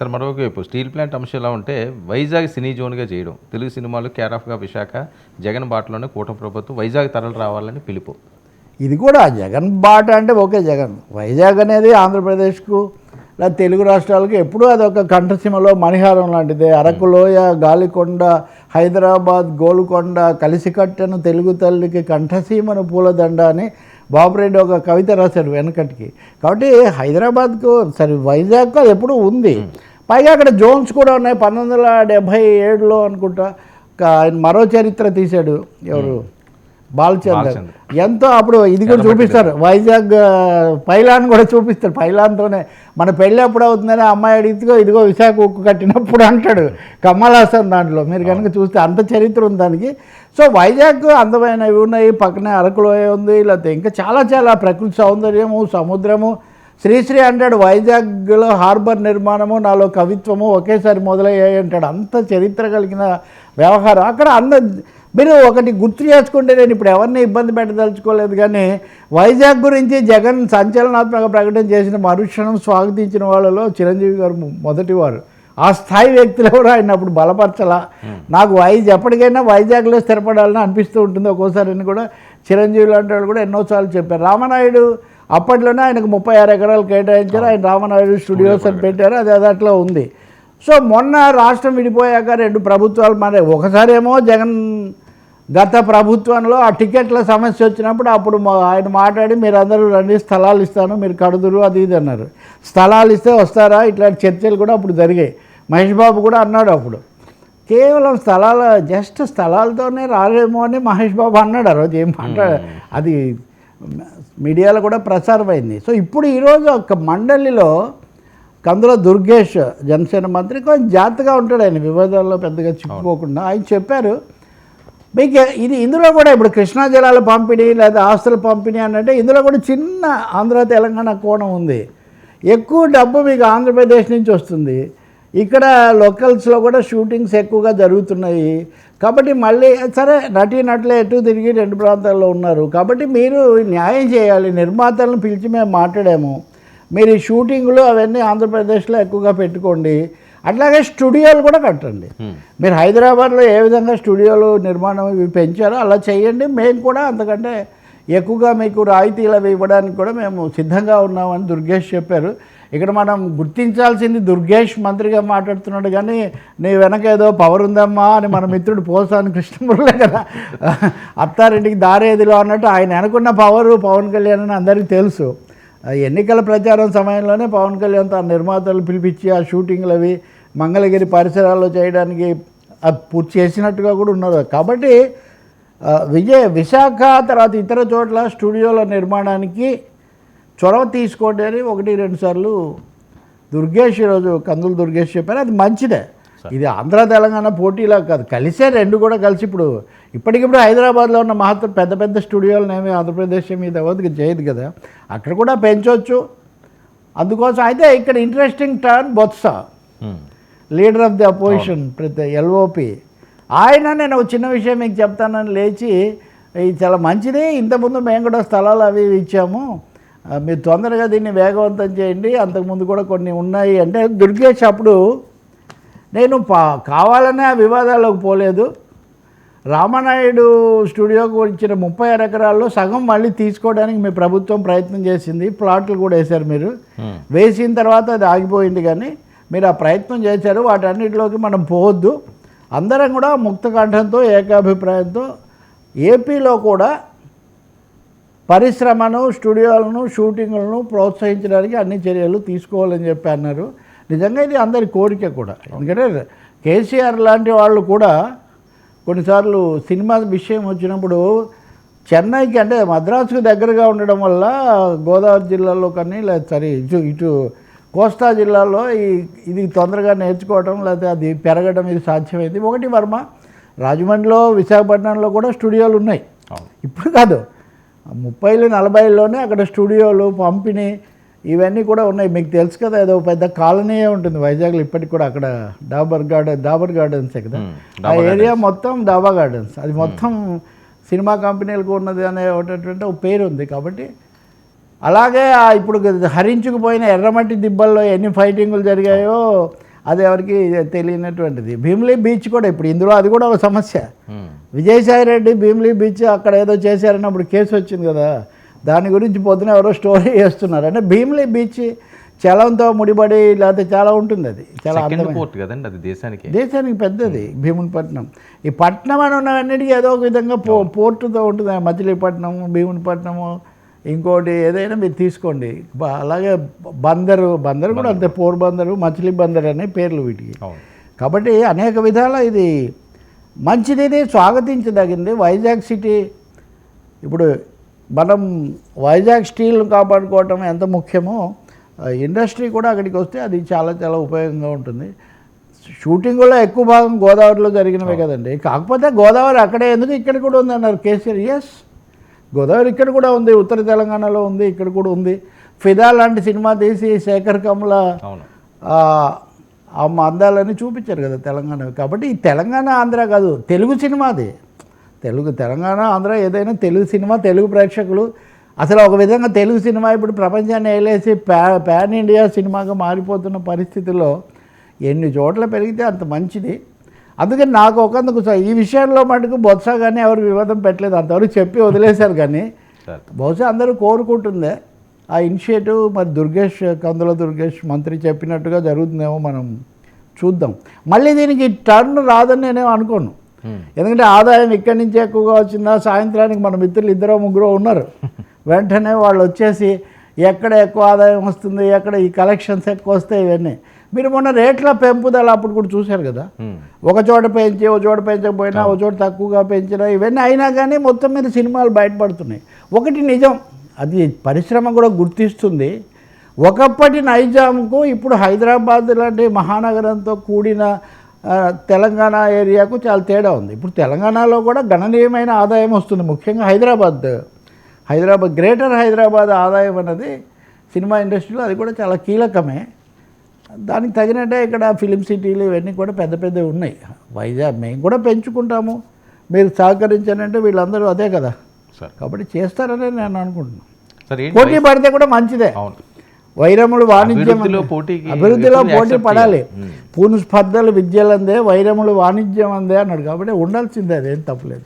Sir మరొకవైపు steel plant అంశం ఎలా ఉంటే వైజాగ్ సినీ జోన్గా చేయడం. తెలుగు సినిమాలు కేర్ ఆఫ్గా విశాఖ జగన్ బాటలోనే కూటమి ప్రభుత్వం వైజాగ్ తరలి రావాలని పిలుపు. ఇది కూడా జగన్ బాట అంటే ఓకే జగన్. వైజాగ్ అనేది ఆంధ్రప్రదేశ్కు లేదా తెలుగు రాష్ట్రాలకు ఎప్పుడూ అది ఒక కంఠసీమలో మణిహారం లాంటిదే. అరకులోయ గాలికొండ హైదరాబాద్ గోల్కొండ కలిసికట్టను తెలుగు తల్లికి కంఠసీమను పూలదండ అని బాబురెడ్డి ఒక కవిత రాశాడు వెనకటికి. కాబట్టి హైదరాబాద్కు సరే వైజాగ్ అది ఎప్పుడూ ఉంది. పైగా అక్కడ జోన్స్ కూడా ఉన్నాయి. పంతొమ్మిది వందల డెబ్భై ఏడులో అనుకుంటా. ఆయన మరో చరిత్ర తీశాడు ఎవరు? బాలచందర్. ఎంతో అప్పుడు ఇది కూడా చూపిస్తారు. వైజాగ్ పైలాన్ కూడా చూపిస్తారు. పైలాన్తోనే మన పెళ్ళి ఎప్పుడు అవుతుందని అమ్మాయి అడిగితే ఇదిగో విశాఖ ఉక్కు కట్టినప్పుడు అంటాడు కమల్ హాసన్ దాంట్లో. మీరు కనుక చూస్తే అంత చరిత్ర ఉంది దానికి. సో వైజాగ్ అందమైనవి ఉన్నాయి. పక్కనే అరకులోయ ఉంది లేకపోతే ఇంకా చాలా చాలా ప్రకృతి సౌందర్యము సముద్రము శ్రీశ్రీ అంటాడు వైజాగ్లో హార్బర్ నిర్మాణము నాలో కవిత్వము ఒకేసారి మొదలయ్యాయి అంటాడు. అంత చరిత్ర కలిగిన వ్యవహారం. అక్కడ అంద మీరు ఒకటి గుర్తు చేసుకుంటే నేను ఇప్పుడు ఎవరిని ఇబ్బంది పెట్టదలుచుకోలేదు కానీ వైజాగ్ గురించి జగన్ సంచలనాత్మక ప్రకటన చేసిన మరుక్షణం స్వాగతించిన వాళ్ళలో చిరంజీవి గారు మొదటివారు. ఆ స్థాయి వ్యక్తులు ఎవరు ఆయన అప్పుడు బలపరచలా? నాకు వైజ్ ఎప్పటికైనా వైజాగ్లో స్థిరపడాలని అనిపిస్తూ ఉంటుంది. ఒక్కోసారి అని కూడా చిరంజీవి లాంటి వాళ్ళు కూడా ఎన్నోసార్లు చెప్పారు. రామనాయుడు అప్పట్లోనే ఆయనకు ముప్పై ఆరు ఎకరాలు కేటాయించారు. ఆయన రామనాయుడు స్టూడియోస్ అని పెట్టారు. అది అది అట్లా ఉంది. సో మొన్న రాష్ట్రం విడిపోయాక రెండు ప్రభుత్వాలు మరి ఒకసారేమో జగన్ గత ప్రభుత్వంలో ఆ టికెట్ల సమస్య వచ్చినప్పుడు అప్పుడు ఆయన మాట్లాడి మీరు అందరూ రండి స్థలాలు ఇస్తాను మీరు కడుదురు అది ఇది అన్నారు. స్థలాలు ఇస్తే వస్తారా? ఇట్లాంటి చర్చలు కూడా అప్పుడు జరిగాయి. మహేష్ బాబు కూడా అన్నాడు అప్పుడు. కేవలం స్థలాల జస్ట్ స్థలాలతోనే రాలేమో అని మహేష్ బాబు అన్నాడు ఆ రోజు. ఏం మాట్లాడ అది మీడియాలో కూడా ప్రసారమైంది సో ఇప్పుడు ఈరోజు ఒక మండలిలో కందుల దుర్గేష్ జనసేన మంత్రి కొంచెం జాగ్రత్తగా ఉంటాడు ఆయన వివాదాల్లో పెద్దగా చిక్కుకోకుండా ఆయన చెప్పారు మీకు ఇది ఇందులో కూడా ఇప్పుడు కృష్ణా జలాల పంపిణీ లేదా ఆస్తుల పంపిణీ అని అంటే ఇందులో కూడా చిన్న ఆంధ్ర తెలంగాణ కోణం ఉంది. ఎక్కువ డబ్బు మీకు ఆంధ్రప్రదేశ్ నుంచి వస్తుంది. ఇక్కడ లోకల్స్లో కూడా షూటింగ్స్ ఎక్కువగా జరుగుతున్నాయి. కాబట్టి మళ్ళీ సరే నటీ నటులే ఎటు తిరిగి రెండు ప్రాంతాల్లో ఉన్నారు. కాబట్టి మీరు న్యాయం చేయాలి నిర్మాతలను పిలిచి మేము మాట్లాడాము. మీరు ఈ షూటింగ్లు అవన్నీ ఆంధ్రప్రదేశ్లో ఎక్కువగా పెట్టుకోండి. అట్లాగే స్టూడియోలు కూడా కట్టండి. మీరు హైదరాబాద్లో ఏ విధంగా స్టూడియోలు నిర్మాణం ఇవి పెంచారో అలా చేయండి. మేము కూడా అంతకంటే ఎక్కువగా మీకు రాయితీలు అవి ఇవ్వడానికి కూడా మేము సిద్ధంగా ఉన్నామని దుర్గేష్ చెప్పారు. ఇక్కడ మనం గుర్తించాల్సింది దుర్గేష్ మంత్రిగా మాట్లాడుతున్నాడు కానీ నీ వెనక ఏదో పవర్ ఉందమ్మా అని మన మిత్రుడు పోసాను కృష్ణమురళే కదా. అత్తారింటికి దారేదిలో అన్నట్టు ఆయన అనుకున్న పవరు పవన్ కళ్యాణ్ అని అందరికీ తెలుసు. ఎన్నికల ప్రచారం సమయంలోనే పవన్ కళ్యాణ్ తన నిర్మాతలు పిలిపించి ఆ షూటింగ్లు అవి మంగళగిరి పరిసరాల్లో చేయడానికి పూర్తి చేసినట్టుగా కూడా ఉన్నారు. కాబట్టి విజయ విశాఖ తర్వాత ఇతర చోట్ల స్టూడియోల నిర్మాణానికి చొరవ తీసుకోండి అని ఒకటి రెండు సార్లు దుర్గేష్ ఈరోజు కందులు దుర్గేష్ చెప్పారు. అది మంచిదే. ఇది ఆంధ్ర తెలంగాణ పోటీలా కాదు. కలిసే రెండు కూడా కలిసి ఇప్పుడు ఇప్పటికిప్పుడు హైదరాబాద్లో ఉన్న మహత్వ పెద్ద పెద్ద స్టూడియోలను ఏమి ఆంధ్రప్రదేశ్ మీద ఎవరికి చేయదు కదా. అక్కడ కూడా పెంచవచ్చు అందుకోసం అయితే ఇక్కడ interesting turn Botsa. Leader of the opposition ప్రతి ఎల్ఓపి ఆయన నేను ఒక చిన్న విషయం మీకు చెప్తానని లేచి ఇది చాలా మంచిది. ఇంతకుముందు మేము కూడా స్థలాలు అవి ఇచ్చాము. మీరు తొందరగా దీన్ని వేగవంతం చేయండి. అంతకుముందు కూడా కొన్ని ఉన్నాయి. అంటే దుర్గేష్ అప్పుడు నేను పా కావాలనే ఆ వివాదాల్లోకి పోలేదు. రామనాయుడు స్టూడియోకి వచ్చిన ముప్పై ఆరు ఎకరాల్లో సగం మళ్ళీ తీసుకోవడానికి మీ ప్రభుత్వం ప్రయత్నం చేసింది. ప్లాట్లు కూడా వేశారు మీరు. వేసిన తర్వాత అది ఆగిపోయింది కానీ మీరు ఆ ప్రయత్నం చేశారు. వాటన్నిటిలోకి మనం పోవద్దు. అందరం కూడా ముక్త కంఠంతో ఏకాభిప్రాయంతో ఏపీలో కూడా పరిశ్రమను స్టూడియోలను షూటింగ్లను ప్రోత్సహించడానికి అన్ని చర్యలు తీసుకోవాలని చెప్పి అన్నారు. నిజంగా ఇది అందరి కోరిక కూడా. ఎందుకంటే కేసీఆర్ లాంటి వాళ్ళు కూడా కొన్నిసార్లు సినిమా విషయం వచ్చినప్పుడు చెన్నైకి అంటే మద్రాసుకు దగ్గరగా ఉండడం వల్ల గోదావరి జిల్లాలో కానీ లేదా సరే ఇటు ఇటు కోస్తా జిల్లాలో ఈ ఇది తొందరగా నేర్చుకోవడం లేకపోతే అది పెరగడం ఇది సాధ్యమైంది. ఒకటి వర్మ రాజమండ్రిలో విశాఖపట్నంలో కూడా స్టూడియోలు ఉన్నాయి. ఇప్పుడు కాదు. ముప్పైలు నలభైలోనే అక్కడ స్టూడియోలు పంపిణీ ఇవన్నీ కూడా ఉన్నాయి. మీకు తెలుసు కదా ఏదో పెద్ద కాలనీయే ఉంటుంది వైజాగ్లో ఇప్పటికి కూడా అక్కడ డాబర్ గార్డెన్ డాబర్ గార్డెన్సే కదా. ఆ ఏరియా మొత్తం డాబా గార్డెన్స్. అది మొత్తం సినిమా కంపెనీలకు ఉన్నది అనే ఒకటటువంటి ఒక పేరు ఉంది కాబట్టి. అలాగే ఇప్పుడు హరించుకుపోయిన ఎర్రమట్టి దిబ్బల్లో ఎన్ని ఫైటింగులు జరిగాయో అది ఎవరికి తెలియనటువంటిది. భీమిలీ బీచ్ కూడా ఇప్పుడు ఇందులో అది కూడా ఒక సమస్య. విజయసాయి రెడ్డి భీమిలీ బీచ్ అక్కడ ఏదో చేశారని అప్పుడు కేసు వచ్చింది కదా. దాని గురించి పొద్దున ఎవరో స్టోరీ చేస్తున్నారు అంటే భీమిలీ బీచ్ చలంతో ముడిపడి లేకపోతే చాలా ఉంటుంది అది. చాలా పోర్ట్ కదండి అది దేశానికి. దేశానికి పెద్దది భీమునిపట్నం. ఈ పట్నం అని ఉన్నవన్నిటికీ ఏదో ఒక విధంగా పో పోర్టుతో ఉంటుంది. మచిలీపట్నం భీమునిపట్నము ఇంకోటి ఏదైనా మీరు తీసుకోండి. అలాగే బందరు బందరు కూడా అంతే. పోర్ బందరు మచిలీ బందర్ అనే పేర్లు వీటికి. కాబట్టి అనేక విధాల ఇది మంచిది స్వాగతించదగింది. వైజాగ్ సిటీ ఇప్పుడు మనం వైజాగ్ స్టీల్ను కాపాడుకోవటం ఎంత ముఖ్యమో ఇండస్ట్రీ కూడా అక్కడికి వస్తే అది చాలా చాలా ఉపయోగంగా ఉంటుంది. షూటింగ్లో ఎక్కువ భాగం గోదావరిలో జరిగినవే కదండి. కాకపోతే గోదావరి అక్కడే ఎందుకు ఇక్కడ కూడా ఉంది అన్నారు కేసీఆర్. ఎస్ గోదావరి ఇక్కడ కూడా ఉంది ఉత్తర తెలంగాణలో ఉంది ఇక్కడ కూడా ఉంది. ఫిదా లాంటి సినిమా తీసి శేఖర్ కమల ఆ అందాలని చూపించారు కదా తెలంగాణ. కాబట్టి ఈ తెలంగాణ ఆంధ్ర కాదు తెలుగు సినిమాది. తెలుగు తెలంగాణ ఆంధ్ర ఏదైనా తెలుగు సినిమా తెలుగు ప్రేక్షకులు అసలు ఒక విధంగా తెలుగు సినిమా ఇప్పుడు ప్రపంచాన్ని వేలేసి ప్యా పాన్ ఇండియా సినిమాగా మారిపోతున్న పరిస్థితుల్లో ఎన్ని చోట్ల పెరిగితే అంత మంచిది. అందుకని నాకు ఒకందుకు ఈ విషయంలో మటుకు బొత్స కానీ ఎవరు వివాదం పెట్టలేదు. అంతవరకు చెప్పి వదిలేశారు కానీ బహుశా అందరూ కోరుకుంటుందే. ఆ ఇనిషియేటివ్ మరి దుర్గేష్ కందుల దుర్గేష్ మంత్రి చెప్పినట్టుగా జరుగుతుందేమో మనం చూద్దాం. మళ్ళీ దీనికి టర్న్ రాదని నేనేం అనుకోను. ఎందుకంటే ఆదాయం ఇక్కడి నుంచి ఎక్కువగా వచ్చిందా సాయంత్రానికి మన మిత్రులు ఇద్దరు ముగ్గురు ఉన్నారు. వెంటనే వాళ్ళు వచ్చేసి ఎక్కడ ఎక్కువ ఆదాయం వస్తుంది ఎక్కడ ఈ కలెక్షన్స్ ఎక్కువ వస్తాయి ఇవన్నీ. మీరు మొన్న రేట్ల పెంపుదల అప్పుడు కూడా చూశారు కదా. ఒక చోట పెంచి ఒక చోట పెంచకపోయినా ఒక చోట తక్కువగా పెంచినా ఇవన్నీ అయినా కానీ మొత్తం మీద సినిమాలు బయటపడుతున్నాయి. ఒకటి నిజం అది పరిశ్రమ కూడా గుర్తిస్తుంది. ఒకప్పటి నైజాంకు ఇప్పుడు హైదరాబాద్ లాంటి మహానగరంతో కూడిన తెలంగాణ ఏరియాకు చాలా తేడా ఉంది. ఇప్పుడు తెలంగాణలో కూడా గణనీయమైన ఆదాయం వస్తుంది ముఖ్యంగా హైదరాబాద్. హైదరాబాద్ గ్రేటర్ హైదరాబాద్ ఆదాయం అన్నది సినిమా ఇండస్ట్రీలో అది కూడా చాలా కీలకమే. దానికి తగినట్టే ఇక్కడ ఫిలిం సిటీలు ఇవన్నీ కూడా పెద్ద పెద్దవి ఉన్నాయి. వైజాగ్ మేము కూడా పెంచుకుంటాము. మీరు సహకరించానంటే వీళ్ళందరూ అదే కదా. సార్. కాబట్టి చేస్తారని నేను అనుకుంటున్నాను పోటీ పడితే కూడా మంచిదే. అవును. వైరములు వాణిజ్యం అభివృద్ధిలో. పోటీకి పోటీ పడాలి. పూను స్పర్ధలు విద్యలందే వైరములు వాణిజ్యం అందే అన్నాడు. కాబట్టి ఉండాల్సిందే అదేం తప్పలేదు.